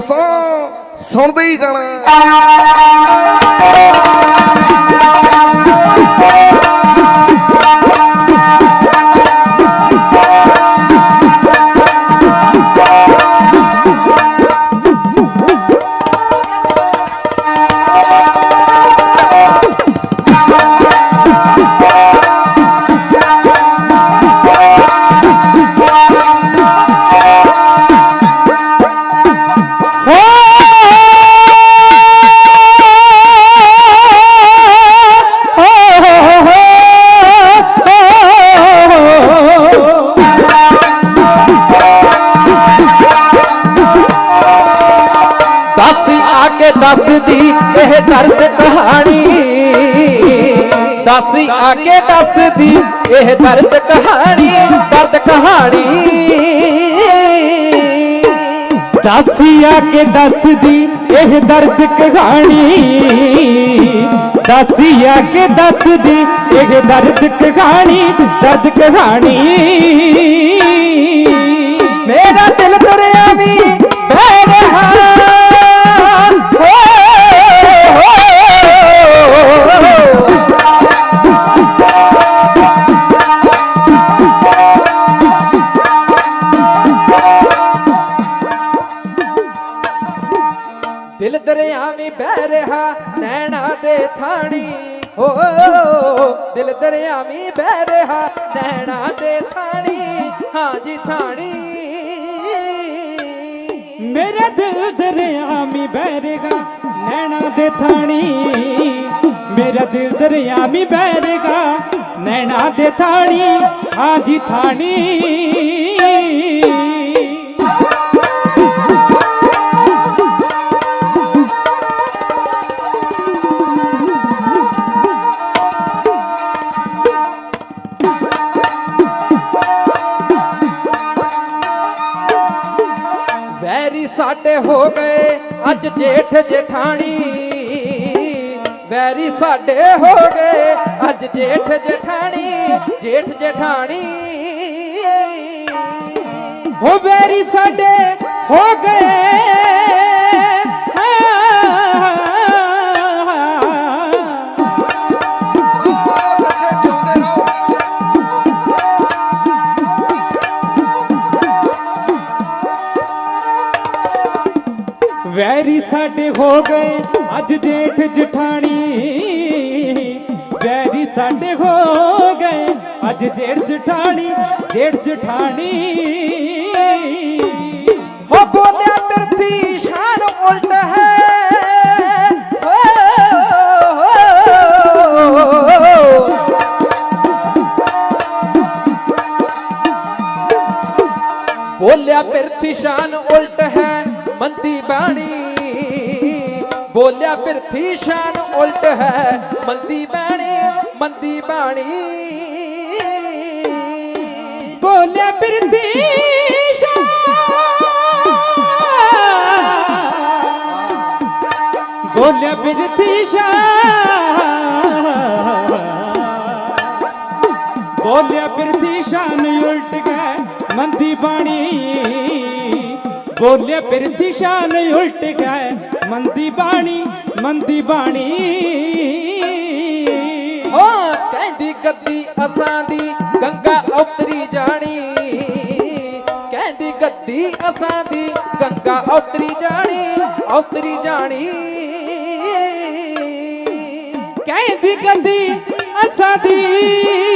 ਅਸਾਂ ਸੁਣਦੇ ਹੀ ਜਾਣਾ। ਦੱਸਦੀ ਇਹ ਦਰਦ ਕਹਾਣੀ। ਦੱਸ ਆ ਕੇ ਦੱਸਦੀ ਇਹ ਦਰਦ ਕਹਾਣੀ ਦਰਦ ਕਹਾਣੀ। ਦੱਸ ਆ ਕੇ ਦੱਸਦੀ ਇਹ ਦਰਦ ਕਹਾਣੀ। ਦੱਸ ਆ ਕੇ ਦੱਸਦੀ ਇਹ ਦਰਦ ਕਹਾਣੀ ਦਰਦ ਕਹਾਣੀ। ਦਿਲ ਦਰਿਆਵੀ ਬਹਿ ਰਿਹਾ, ਨੈਣਾ ਦੇ ਥਾਣੀ। ਹੋ ਦਿਲ ਦਰਿਆਵੀ ਬਹਿ ਰਿਹਾ, ਨੈਣਾ ਦੇ ਥਾਣੀ। ਹਾਂ ਜੀ, ਥਾਣੀ। ਮੇਰੇ ਦਿਲ ਦਰਿਆਮੀ ਬਹਿਰੇਗਾ ਨੈਣਾ ਦੇ ਥਾਣੀ। ਮੇਰਾ ਦਿਲ ਦਰਿਆਮੀ ਬਹਿਰੇਗਾ ਨੈਣਾ ਦੇ ਥਾਣੀ। ਹਾਂਜੀ ਥਾਣੀ। ਵੈਰੀ ਹੋ ਗਏ ਅੱਜ ਜੇਠ ਜਠਾਣੀ। ਵੈਰੀ ਸਾਡੇ ਹੋ ਗਏ ਅੱਜ ਜੇਠ ਜਠਾਣੀ ਜੇਠ ਜਠਾਣੀ। ਹੋ ਵੈਰੀ ਸਾਡੇ ਹੋ ਗਏ ਵੈਰੀ ਸਾਡੇ ਹੋ ਗਏ ਅੱਜ ਜੇਠ ਜਠਾਣੀ। ਵੈਰੀ ਸਾਡੇ ਹੋ ਗਏ ਅੱਜ ਜੇਠ ਜਠਾਣੀ ਜੇਠ ਜਠਾਣੀ। ਹੋ ਬੋਲਿਆ ਮੰਦੀ ਬਾਣੀ। ਬੋਲਿਆ ਬਿਰਥੀ ਸ਼ਾਨ ਉਲਟ ਹੈ। ਮੰਦੀ ਬਾਣੀ ਮੰਦੀ ਬਾਣੀ। ਬੋਲਿਆ ਬਿਰਦੀ ਬੋਲਿਆ ਬਿਰਦੀ ਸ਼ਾਨ। ਬੋਲਿਆ ਬਿਰਦੀ ਸ਼ਾਨ ਉਲਟ ਗਏ। ਮੰਦੀ ਬਾਣੀ ਮੰਦੀ ਬਾਣੀ। ਓ ਕਹਿੰਦੀ ਗੱਦੀ ਅਸਾਂ ਦੀ, ਗੰਗਾ ਉਤਰੀ ਜਾਣੀ। ਕਹਿੰਦੀ ਗੱਦੀ ਅਸਾਂ ਦੀ, ਗੰਗਾ ਉਤਰੀ ਜਾਣੀ ਉਤਰੀ ਜਾਣੀ। ਕਹਿੰਦੀ ਗੱਦੀ ਅਸਾਂ ਦੀ।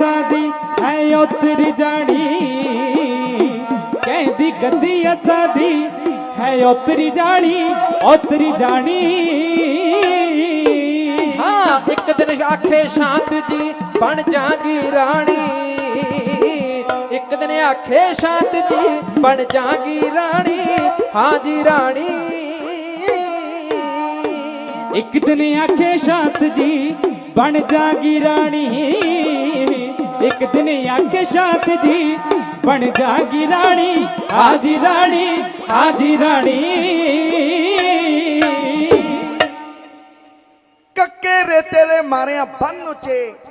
ਗੱਦੀ ਅਸਾਂ ਦੀ ਹੈ ਉਤਰ ਜਾਣੀ। ਕਹਿੰਦੀ ਗੱਦੀ ਅਸਾਂ ਦੀ ਹੈ ਉਤਰੀ ਜਾਣੀ ਉਤਰੀ ਜਾਣੀ। ਹਾਂ ਇੱਕ ਦਿਨ ਆਖੇ ਸ਼ਾਂਤ ਜੀ ਬਣ ਜਾਗੀ ਰਾਣੀ। ਇੱਕ ਦਿਨ ਆਖੇ ਸ਼ਾਂਤ ਜੀ ਬਣ ਜਾਗੀ ਰਾਣੀ। ਹਾਂ ਜੀ ਰਾਣੀ। ਇੱਕ ਦਿਨ ਆਖੇ ਸ਼ਾਂਤ ਜੀ ਬਣ ਜਾਗੀ ਰਾਣੀ। ਇੱਕ ਦਿਨ ਆਖੇ ਸ਼ਾਂਤ ਜੀ ਬਣ ਜਾਗੀ ਰਾਣੀ। ਆਜੀ ਰਾਣੀ ਆਜੀ ਰਾਣੀ। ਕੱਕੇ ਰੇ ਤੇਰੇ ਮਾਰਿਆ ਬੰਨ ਉੱਚੇ।